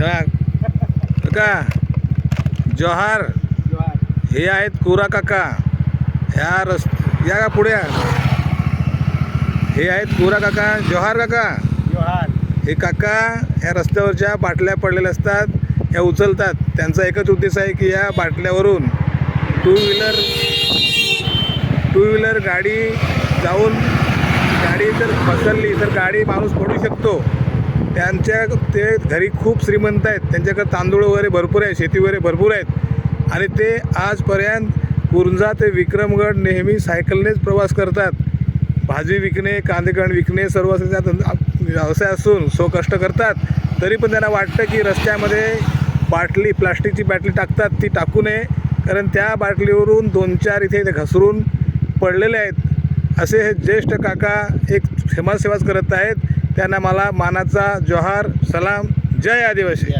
काका जोहार. हे आहेत कोरा काका. ह्या रस या का पुढे. हे आहेत कोरा काका जोहार काका. हे काका ह्या रस्त्यावरच्या बाटल्या पडलेल्या असतात ह्या उचलतात. त्यांचा एकच उद्देश आहे की या बाटल्यावरून टू व्हीलर टू व्हीलर गाडी जाऊन गाडी जर फसरली तर गाडी माणूस पडू शकतो. त्यांच्या ते घरी खूप श्रीमंत आहेत. त्यांच्याकडे तांदूळ वगैरे भरपूर आहे शेती वगैरे भरपूर आहेत. आणि ते आजपर्यंत कुरुंजा ते विक्रमगड नेहमी सायकलनेच प्रवास करतात. भाजी विकणे कांदेकण विकणे सर्व असं त्यात व्यवसाय असून सो कष्ट करतात. तरी पण त्यांना वाटतं की रस्त्यामध्ये बाटली प्लास्टिकची बाटली टाकतात ती टाकू नये. कारण त्या बाटलीवरून दोन चार इथे ते घसरून पडलेले आहेत. असे हे ज्येष्ठ काका एक समाजसेवाच करत आहेत. त्यांना मला मानाचा जोहार सलाम जय आदिवासी.